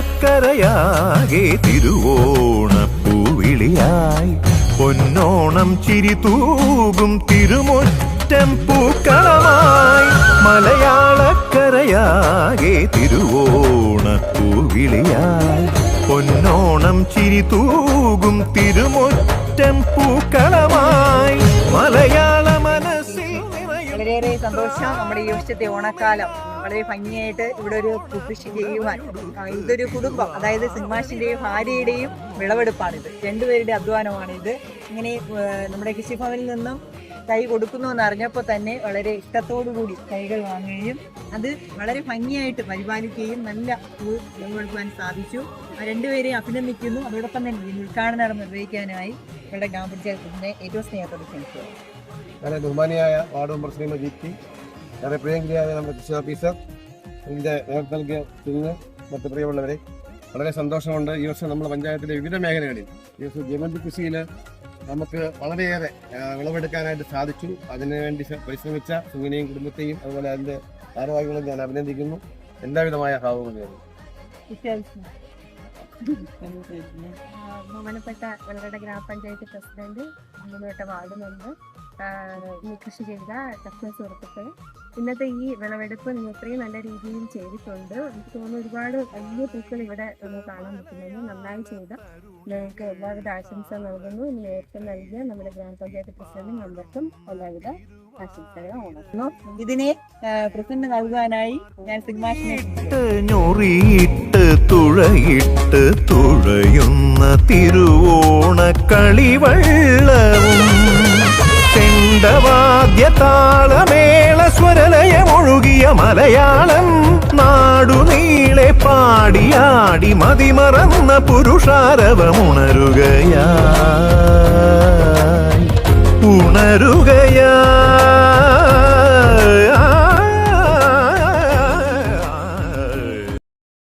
മലയാളക്കരയാകെ തിരുവോണപ്പൂവിളിയായി. പൊന്നോണം ചിരി തൂകും തിരുമുറ്റം പൂക്കളമായി. മലയാളക്കരയാകെ തിരുവോണപ്പൂവിളിയായി. പൊന്നോണം ചിരി തൂകും തിരുമുറ്റം പൂക്കളമായി. മലയാള മനസ്സിൽ വളരെയേറെ സന്തോഷം നമ്മുടെ ഈ വർഷത്തെ ഓണക്കാലം. വളരെ ഭംഗിയായിട്ട് ഇവിടെ ഒരു കൃഷി ചെയ്യുവാൻ ഇതൊരു കുടുംബം അതായത് സിനിമാഷിന്റെയും ഭാര്യയുടെയും വിളവെടുപ്പാണിത്. രണ്ടുപേരുടെ അധ്വാനമാണിത് ഇങ്ങനെ നമ്മുടെ കൃഷിഭവനിൽ നിന്നും കൈ കൊടുക്കുന്നു എന്ന് അറിഞ്ഞപ്പോൾ തന്നെ വളരെ കൂടി കൈകൾ വാങ്ങുകയും അത് വളരെ ഭംഗിയായിട്ട് പരിപാലിക്കുകയും നല്ല പൂ കൊടുക്കുവാൻ സാധിച്ചു. രണ്ടുപേരെയും അഭിനന്ദിക്കുന്നു. അതോടൊപ്പം തന്നെ ഉദ്ഘാടനം നിർവഹിക്കാനായി ഇവിടെ ഗ്രാമപഞ്ചായത്തിന്റെ ഏറ്റവും സ്നേഹത്തോടെ വളരെ ബഹുമാനിയായ വാർഡ് മെമ്പർ ശ്രീമതി വളരെ പ്രിയങ്കരിയായ നമ്മുടെ കൃഷി ഓഫീസർ ഇതിന്റെ നേതൃത്വം നൽകിയ കുഞ്ഞ് മറ്റ് പ്രിയമുള്ളവരെ വളരെ സന്തോഷമുണ്ട്. ഈ വർഷം നമ്മുടെ പഞ്ചായത്തിലെ വിവിധ മേഖലകളിൽ ഈ വർഷം ജമന്തി കൃഷിയിൽ നമുക്ക് വളരെയേറെ വിളവെടുക്കാനായിട്ട് സാധിച്ചു. അതിനുവേണ്ടി ശ്ര- പരിശ്രമിച്ച സുങ്ങിനെയും കുടുംബത്തെയും അതുപോലെ അതിന്റെ ഭാരവാഹികളും ഞാൻ അഭിനന്ദിക്കുന്നു. എല്ലാവിധമായ ഭാവവും നേരുന്നു ബഹുമാനപ്പെട്ട ഞങ്ങളുടെ ഗ്രാമപഞ്ചായത്ത് പ്രസിഡന്റ് ബഹുമാനപ്പെട്ട വാർഡ് മെമ്പർ ഈ കൃഷി ചെയ്ത കർഷക സുഹൃത്തുക്കൾ. ഇന്നത്തെ ഈ വിളവെടുപ്പ് നിങ്ങൾ ഇത്രയും നല്ല രീതിയിൽ ചെയ്തിട്ടുണ്ട്. എനിക്ക് തോന്നുന്നു ഒരുപാട് വലിയ പൂക്കൾ ഇവിടെ നമുക്ക് കാണാൻ പറ്റുന്നുണ്ട്. നന്നായി ചെയ്ത നിങ്ങൾക്ക് എല്ലാവിധ ആശംസ നൽകുന്നു. ഇനി നേരത്തെ നൽകിയ നമ്മുടെ ഗ്രാമപഞ്ചായത്ത് പ്രസിഡന്റ് മെമ്പർക്കും എല്ലാവിധ ആശംസകളും ഓണം ഇതിനെ പ്രസിഡന്റ് നൽകാനായി ഞാൻ സിഗ്മാഷിനെ തുഴയിട്ട് തുഴയുന്ന തിരുവോണ കളിവള്ളവും ചെണ്ടവാദ്യ താളമേള സ്വരലയമൊഴുകിയ മലയാളം നാടുനീളെ പാടിയാടി മതിമറന്ന പുരുഷാരവമുണരുകയാ.